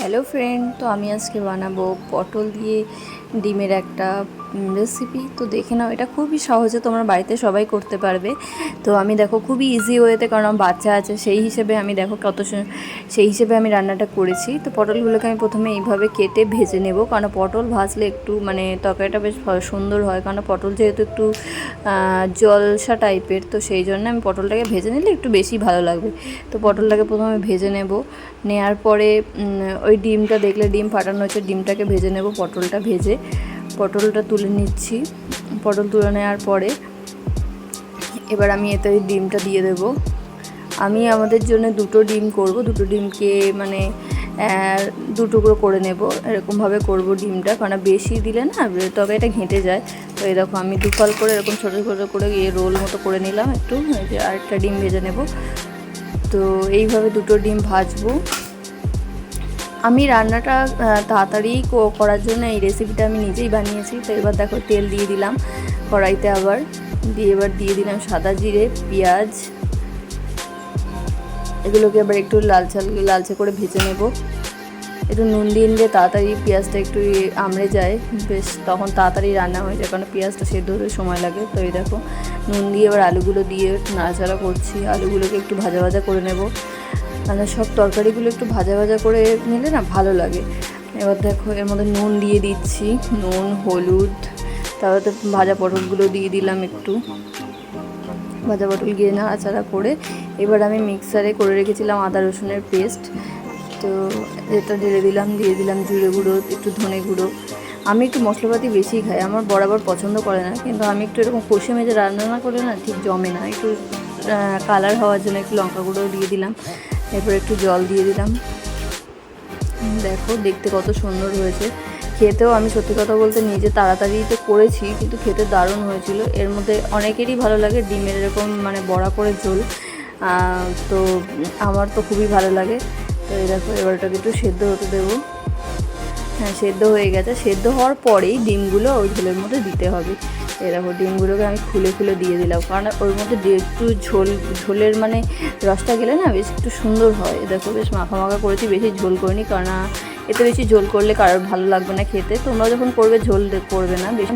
Hello friend তো আমি আজকে বানাবো পটল দিয়ে ডিমের একটা রেসিপি তো দেখে নাও, এটা খুবই সহজে তোমরা বাড়িতে সবাই করতে পারবে। তো আমি দেখো, খুবই ইজি ওয়েতে কারণ আমার বাচ্চা আছে, সেই হিসেবে আমি দেখো কত সেই হিসেবে আমি রান্নাটা করেছি। তো পটলগুলোকে আমি প্রথমে এইভাবে কেটে ভেজে নেব, কারণ পটল ভাজলে একটু মানে তরকারিটা বেশ সুন্দর হয়। কারণ পটল যেহেতু একটু জলসা টাইপের, তো সেই জন্য আমি পটলটাকে ভেজে নিলে একটু বেশি ভালো লাগবে। তো পটলটাকে প্রথমে ভেজে নেব। নেয়ার পরে ওই ডিমটা দেখলে ডিম ফাটানো হচ্ছে, ডিমটাকে ভেজে নেব পটলটা ভেজে। পটলটা তুলে নিচ্ছি। পটল তুলে নেওয়ার পরে এবার আমি এতে ওই ডিমটা দিয়ে দেব। আমি আমাদের জন্য দুটো ডিম করব, দুটো ডিমকে মানে দু টুকরো করে নেব। এরকমভাবে করব ডিমটা কারণ বেশি দিলে না তবে এটা ঘেঁটে যায়। তো দেখো, আমি দুফাল করে এরকম ছোটো ছোটো করে রোল মতো করে নিলাম একটু আরেকটা ডিম ভেজে নেব। তো এইভাবে দুটো ডিম ভাজবো। আমি রান্নাটা তাড়াতাড়ি করার জন্য এই রেসিপিটা আমি নিজেই বানিয়েছি। তো এবার দেখো তেল দিয়ে দিলাম কড়াইতে আবার। দিয়ে এবার দিয়ে দিলাম সাদা জিরে, পেঁয়াজ। এগুলোকে আবার একটু লালচে লালচে করে ভেজে নেব। একটু নুন দিয়ে নিলে তাড়াতাড়ি পেঁয়াজটা একটু আমড়ে যায়। বেশ তখন তাড়াতাড়ি রান্না হয়ে যায় কারণ পেঁয়াজটা সেদ্ধ হতে সময় লাগে। তো এই দেখো, নুন দিয়ে এবার আলুগুলো দিয়ে নাড়াচাড়া করছি। আলুগুলোকে একটু ভাজা ভাজা করে নেব। মানে সব তরকারিগুলো একটু ভাজা ভাজা করে নিলে না ভালো লাগে। এবার দেখো, এর মধ্যে নুন দিয়ে দিচ্ছি। নুন, হলুদ, তারপরে তো ভাজা পটলগুলো দিয়ে দিলাম একটু। ভাজা পটল গিয়ে নাড়াচাড়া করে এবার আমি মিক্সারে করে রেখেছিলাম আদা রসুনের পেস্ট। তো এটা ঢেলে দিলাম, দিয়ে দিলাম জিরে গুঁড়ো, একটু ধনে গুঁড়ো। আমি একটু মশলাপাতি বেশি খাই, আমার বরাবর পছন্দ করে না। কিন্তু আমি একটু এরকম কষে মেজে রান্না না করে না ঠিক জমে না। একটু কালার হওয়ার জন্য একটু লঙ্কা গুঁড়ো দিয়ে দিলাম। এরপর একটু জল দিয়ে দিলাম। দেখো, দেখতে কত সুন্দর হয়েছে। খেতেও আমি সত্যি কথা বলতে নিজে তাড়াতাড়ি তো করেছি, কিন্তু খেতে দারুণ হয়েছিল। এর মধ্যে অনেকেরই ভালো লাগে ডিমের এরকম মানে বড়া করে ঝোল। তো আমার তো খুবই ভালো লাগে। তো এই দেখো, এবার ওটাকে একটু সেদ্ধ হতে দেবো। হ্যাঁ সেদ্ধ হয়ে গেছে। সেদ্ধ হওয়ার পরেই ডিমগুলো ওই ঝোলের মধ্যে দিতে হবে। এই দেখো ডিমগুলোকে আমি খুলে খুলে দিয়ে দিলাম। কারণ ওর মধ্যে একটু ঝোল, ঝোলের মানে রসটা গেলে না বেশ একটু সুন্দর হয়। দেখো, বেশ মাখা মাখা করেছি, বেশি ঝোল করিনি কারণ এতে বেশি ঝোল করলে কারোর ভালো লাগবে না খেতে। তোমরা যখন করবে, ঝোল করবে না। বেশি